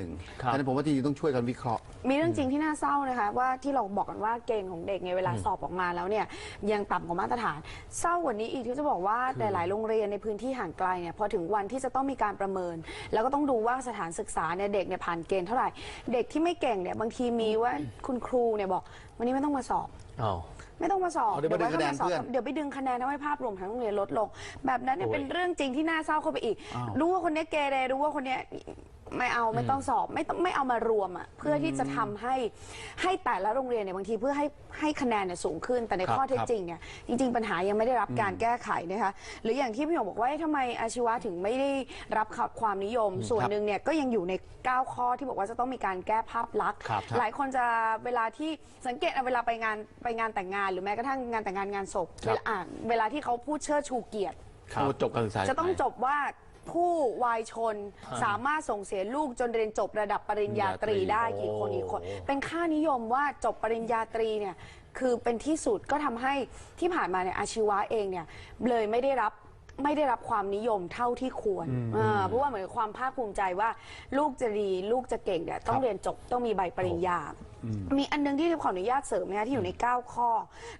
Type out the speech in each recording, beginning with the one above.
หนึ่งครับ ฉะนั้นผมว่าจริงๆต้องช่วยกันวิเคราะห์ มีเรื่องจริงที่น่าเศร้านะคะว่าที่เราบอกกันว่าเกณฑ์ของเด็กเนี่ยเวลาสอบออกมาแล้วเนี่ยยังต่ำกว่ามาตรฐาน เศร้ากว่านี้อีกที่จะบอกว่าหลายๆโรงเรียนในพื้นที่ห่างไกลเนี่ยพอถึงวันที่จะต้องมีการประเมิน แล้วก็ต้องดูว่าสถานศึกษาเนี่ยเด็กเนี่ยผ่านเกณฑ์เท่าไหร่ เด็กที่ไม่เก่งเนี่ยบางทีมีว่าคุณครูเนี่ยบอกวันนี้ไม่ต้องมาสอบ อ้าว ไม่ต้องมาสอบเอาเดี๋ยวไปดึงคะแนนไว้เพื่อนเดี๋ยวไปดึงคะแนนทำให้ภาพรวมทั้งโรงเรียนลดลง แบบนั้นเนี่ยโอ้ยเป็นเรื่องจริงที่น่าเศร้าเข้าไปอีก อ้าว รู้ว่าคนนี้เกเรรู้ว่าคนนี้ไม่เอาไม่ต้องสอบไม่ต้องไม่เอามารวมอะเพื่อที่จะทำให้ให้แต่ละโรงเรียนเนี่ยบางทีเพื่อให้ให้คะแนนเนี่ยสูงขึ้นแต่ในครับข้อเท็จครับจริงเนี่ยจริง ๆ ปัญหายังไม่ได้รับการแก้ไขนะคะหรืออย่างที่พี่หยงบอกว่าเอ๊ะทำไมอาชีวะถึงไม่ได้รับความนิยม ส่วนหนึ่งเนี่ยก็ยังอยู่ใน 9 ข้อที่บอกว่าจะต้องมีการแก้ภาพลักษณ์ครับหลายคนจะเวลาที่สังเกตเอาเวลาไปงานไปงานแต่งงานหรือแม้กระทั่งงานแต่งงานงานศพครับเวลาอ่านเวลาที่เขาพูดเชิดชูเกียรติ ครับโอ้จบการศึกษาจะต้องไหนจบว่าผู้วายชนสามารถส่งเสียลูกจนเรียนจบระดับปริญญาตรีได้กี่คนกี่คนโอ้เป็นค่านิยมว่าจบปริญญาตรีเนี่ยคือเป็นที่สุดก็ทำให้ที่ผ่านมาเนี่ยอาชีวะเองเนี่ยเลยไม่ได้รับ ไม่ได้รับความนิยมเท่าที่ควรอ่าเพราะว่าเหมือนความภาคภูมิใจว่า ลูกจะดีลูกจะเก่งเนี่ยต้องเรียนจบต้องมีใบปริญญา มีอันนึงที่ขออนุญาตเสริมนะคะที่อยู่ใน 9 ข้อ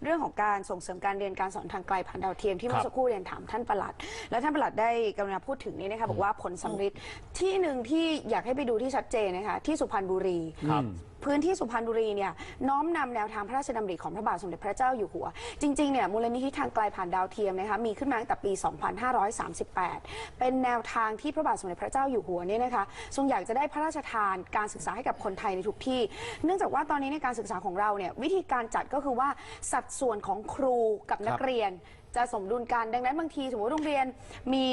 เรื่องของการส่งเสริมการเรียนการสอนทางไกลผ่านดาวเทียมที่เมื่อสักครู่เรียนถามท่านประหลัด แล้วท่านประหลัดได้กรุณาพูดถึงนี่นะคะบอกว่าผลสำฤทธิ์ที่หนึ่งที่อยากให้ไปดูที่ชัดเจนนะคะที่สุพรรณบุรีครับ พื้นที่สุพรรณบุรีเนี่ยน้อมนำแนวทางพระราชดำริของพระบาทสมเด็จพระเจ้าอยู่หัว จริงๆเนี่ยมูลนิธิทางไกลผ่านดาวเทียมนะคะมีขึ้นมาตั้งแต่ปี 2538 เป็นแนวทางที่พระบาทสมเด็จพระเจ้าอยู่หัวเนี่ยนะคะทรงอยากจะได้พระราชทานการศึกษาให้กับคนไทยในทุกที่ เนื่องจากว่าตอนนี้ในการศึกษาของเราเนี่ยวิธีการจัดก็คือว่าสัดส่วนของครูกับนักเรียน จะสมดุลกันดังนั้นบางทีสมมติโรงเรียนมี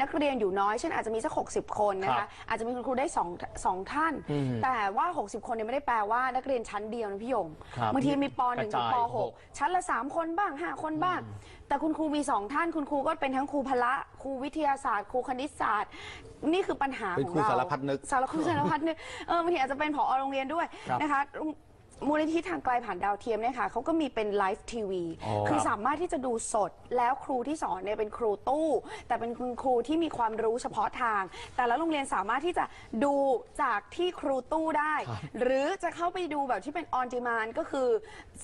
นักเรียนอยู่น้อยเช่นอาจจะมีสัก 60 คนนะครัคะบอาจจะมีคุณครูได้สองสองท่านแต่ว่า 60 คนเนี่ยไม่ได้แปลว่านักเรียนชั้นเดียวนะพี่หยงครับบางทีมีป .1 กถึระงจายปหก .6 ชั้นละ 3 คนบ้าง 5 คนบ้าง แต่คุณครูมี 2 ท่าน คุณครูก็เป็นทั้งครูพละครูวิทยาศาสตร์ ครูคณิตศาสตร์ นี่คือปัญหาเป็นของครูเราสารพัดนึก สารครูสารพัดนึกเออบางทีอาจจะเป็นผอโรงเรียนด้วยครับ นะคะ มูลนิธิทางไกลผ่านดาวเทียมเนี่ยค่ะเขาก็มีเป็นไลฟ์ทีวีอ๋อคือสามารถที่จะดูสดแล้วครูที่สอนเนี่ยเป็นครูตู้ แต่เป็นคุณครูที่มีความรู้เฉพาะทาง แต่ละโรงเรียนสามารถที่จะดูจากที่ครูตู้ได้หรือจะเข้าไปดูแบบที่เป็นออน d ิมานก็คือ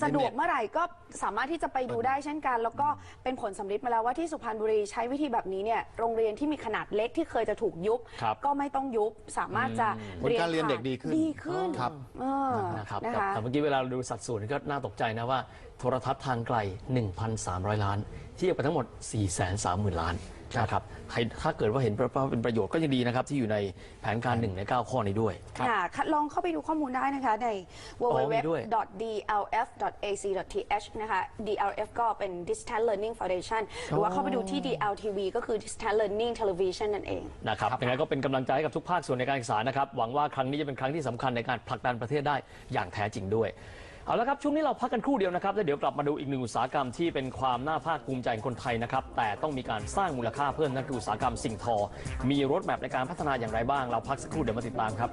สะดวกเมื่อไหร่ก็สามารถที่จะไปดูได้เช่นกัน แล้วก็เป็นผลสำลิดมาแล้วว่าที่สุพรรณบุรีใช้วิธีแบบนี้เนี่ยโรงเรียนที่มีขนาดเล็กที่เคยจะถูกยุบ ครับ ก็ไม่ต้องยุบสามารถจะผลการเรียนเด็กดีขึ้นดีขึ้นครับเออนะครับนะแต่คะแต่เมื่อกี้เวลาเราดูสัดส่วนก็น่าตกใจนะว่าโทรทัศน์ทางไกล 1,300 ล้าน เทียบไปทั้งหมด 430,000 ล้าน นะครับใครถ้าเกิดว่าเห็นว่าเป็นประโยชน์ก็ยังดีนะครับ ที่อยู่ในแผนการหนึ่งใน 9 ข้อนี้ด้วยค่ะคัดลองเข้าไปดูข้อมูลได้นะคะ ในอ๋อมีด้วย www.dlf.ac.th นะคะ DLF ก็เป็น Distance Learning Foundation หรือว่าเข้าไปดูที่ DLTV ก็คือ Distance Learning Television นั่นเอง นะครับยังไงก็เป็นกำลังใจให้กับทุกภาคส่วนในการศึกษานะครับ หวังว่าครั้งนี้จะเป็นครั้งที่สำคัญในการผลักดันประเทศได้อย่างแท้จริงด้วย เอาละครับช่วงนี้เราพักกันครู่เดียวนะครับแล้วเดี๋ยวกลับมาดูอีกหนึ่งอุตสาหกรรมที่เป็นความน่าภาคภูมิใจของคนไทยนะครับแต่ต้องมีการสร้างมูลค่าเพิ่มนั่นคืออุตสาหกรรมสิ่งทอ มีรถแมพในการพัฒนาอย่างไรบ้าง เราพักสักครู่เดี๋ยวมาติดตามครับ